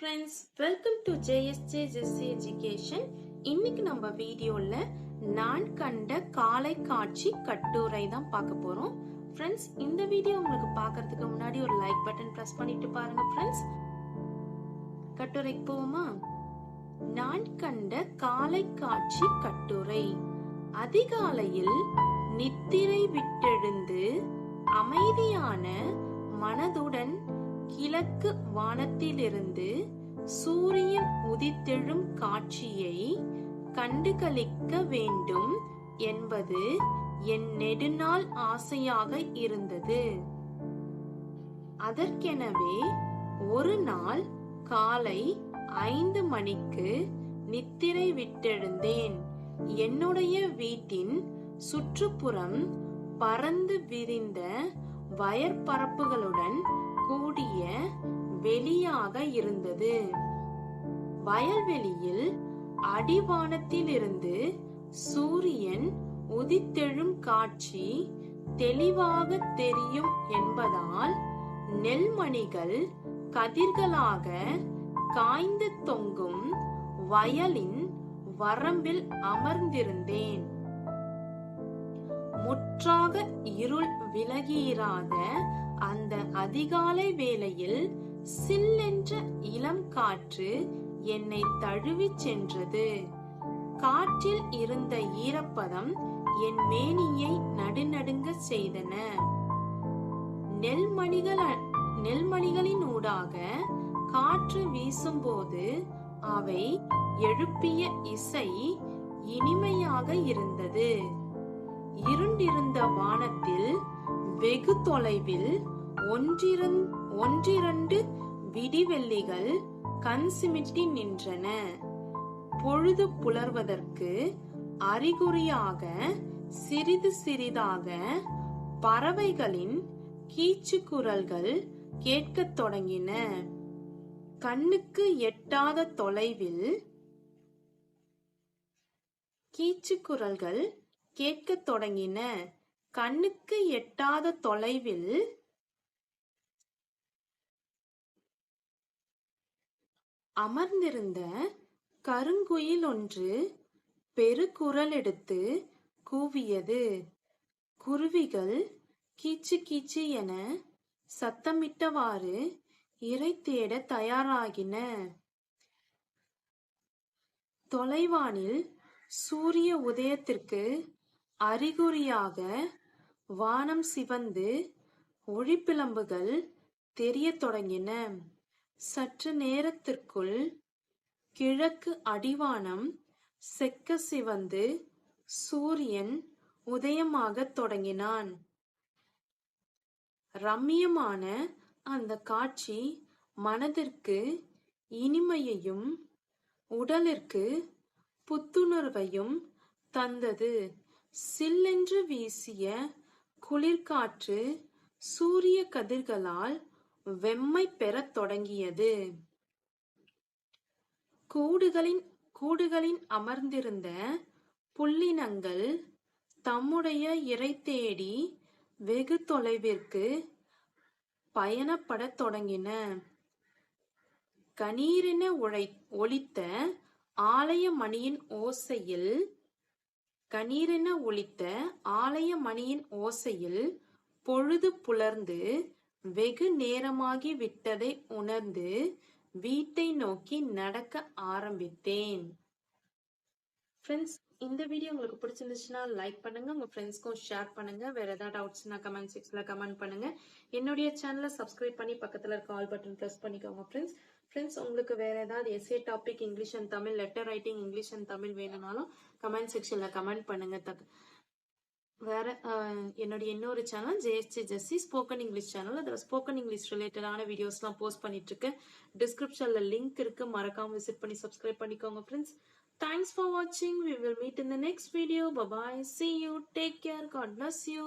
Friends welcome to JSJ Jessie education இன்னைக்கு நம்ம வீடியோவில் நான் கண்ட காலை காட்சி கட்டுரை தான் பார்க்க போகிறோம் ஃப்ரெண்ட்ஸ் இந்த வீடியோ உங்களுக்கு பார்க்கறதுக்கு முன்னாடி ஒரு லைக் பட்டன் ப்ரெஸ் பண்ணிட்டு பாருங்க ஃப்ரெண்ட்ஸ் கட்டுரைக்கு போவோமா? நான் கண்ட காலை காட்சி கட்டுரை. அதிகாலையில் நித்திரை விட்டெழுந்து அமைதியான மனதுடன் கிழக்கு வானத்திலிருந்து சூரியன் உதித்தெழும் காட்சியை கண்டுகளிக்க வேண்டும் என்பது என் நெடுநாள் ஆசையாக இருந்தது. அதற்கெனவே ஒரு நாள் காலை ஐந்து மணிக்கு நித்திரை விட்டெழுந்தேன். என்னுடைய வீட்டின் சுற்றுப்புறம் பறந்து விரிந்த வயற்பரப்புகளுடன் கூடிய வெளியாக இருந்தது. வயல்வெளியில் அடிவானத்திலிருந்து சூரியன் உதித்தெழும் காட்சி தெளிவாக தெரியும் என்பதால் நெல்மணிகள் கதிர்களாக காய்ந்து தொங்கும் வயலின் வரம்பில் அமர்ந்திருந்தேன். முற்றாக இருள் விலகியிராத அந்த அதிகாலை வேளையில் சில்லென்ற இளம் காற்று என்னை தழுவிச் சென்றது. காற்றில் இருந்த ஈரப்பதம் என் மேனியை நடுநடுங்க செய்தன. நெல்மணிகள் நெல்மணிகளின் ஊடாக காற்று வீசும்போது அவை எழுப்பிய இசை இனிமையாக இருந்தது. இருண்டிருந்த வானத்தில் வெகு தொலைவில் ஒன்றிரன் ஒன்றிரண்டு விடிவெள்ளிகள் கண் சிமிட்டி நின்றன. பொழுது புலர்வதற்கு அறிகுறியாக சிறிது சிறிதாக பறவைகளின் கீச்சு குரல்கள் கேட்கத் தொடங்கின. கண்ணுக்கு எட்டாத தொலைவில் கீச்சு குரல்கள் கேட்கத் தொடங்கின. கண்ணுக்கு எட்டாத தொலைவில் அமர்ந்திருந்த கருங்குயில் ஒன்று பெருக்குரல் எடுத்து கூவியது. குருவிகள் கீச்சு கீச்சு என சத்தமிட்டவாறு இறை தேட தயாராகின. தொலைவானில் சூரிய உதயத்திற்கு அறிகுறியாக வானம் சிவந்து ஒளிப்பிளம்புகள் தெரியத் தொடங்கின. சற்று நேரத்திற்குள் கிழக்கு அடிவானம் செக்க சிவந்து சூரியன் உதயமாகத் தொடங்கினான். ரம்மியமான அந்த காட்சி மனதிற்கு இனிமையையும் உடலிற்கு புத்துணர்வையும் தந்தது. சில்லென்று வீசிய குளிர்காற்று சூரிய கதிர்களால் வெம்மை பெறத் தொடங்கியது. கூடுகளின் கூடுகளின் அமர்ந்திருந்த புள்ளினங்கள் தம்முடைய இறை தேடி வெகு தொலைவிற்கு பயணப்படத் தொடங்கின. கணீரென உழை ஒழித்த ஆலய மணியின் ஓசையில் கணீரென ஒலித்த ஆலய மணியின் ஓசையில் பொழுது புலர்ந்து வெகு நேரமாகி விட்டதை உணர்ந்து வீட்டை நோக்கி நடக்க ஆரம்பித்தேன். ஃப்ரெண்ட்ஸ் இந்த வீடியோ உங்களுக்கு பிடிச்சிருந்துச்சுன்னா லைக் பண்ணுங்க உங்க ஃப்ரெண்ட்ஸ்க்கும் ஷேர் பண்ணுங்க. வேற ஏதாவது டவுட்ஸ்னா கமெண்ட் செக்ஷன்ல கமெண்ட் பண்ணுங்க. என்னுடைய சேனலை சப்ஸ்கிரைப் பண்ணி பக்கத்துல இருக்க ஆல் பட்டன் ப்ரெஸ் பண்ணிக்கோங்க ஃப்ரெண்ட்ஸ் ஃப்ரெண்ட்ஸ் உங்களுக்கு வேற ஏதாவது essay topic English and Tamil letter writing English and Tamil வேணும்னாலும் கமெண்ட் செக்ஷன்ல கமெண்ட் பண்ணுங்க. தக் வேற என்னுடைய இன்னொரு channel JST Jessie spoken English channel அதில் ஸ்போக்கன் இங்கிலீஷ் ரிலேட்டடான வீடியோஸ்லாம் போஸ்ட் பண்ணிட்டு இருக்கேன் டிஸ்கிரிப்ஷன்ல லிங்க் இருக்கு. மறக்காம விசிட் பண்ணி சப்ஸ்கிரைப் பண்ணிக்கோங்க ஃப்ரெண்ட்ஸ் தேங்க்ஸ் ஃபார் வாட்சிங் we will meet in the next video bye bye see you take care God bless you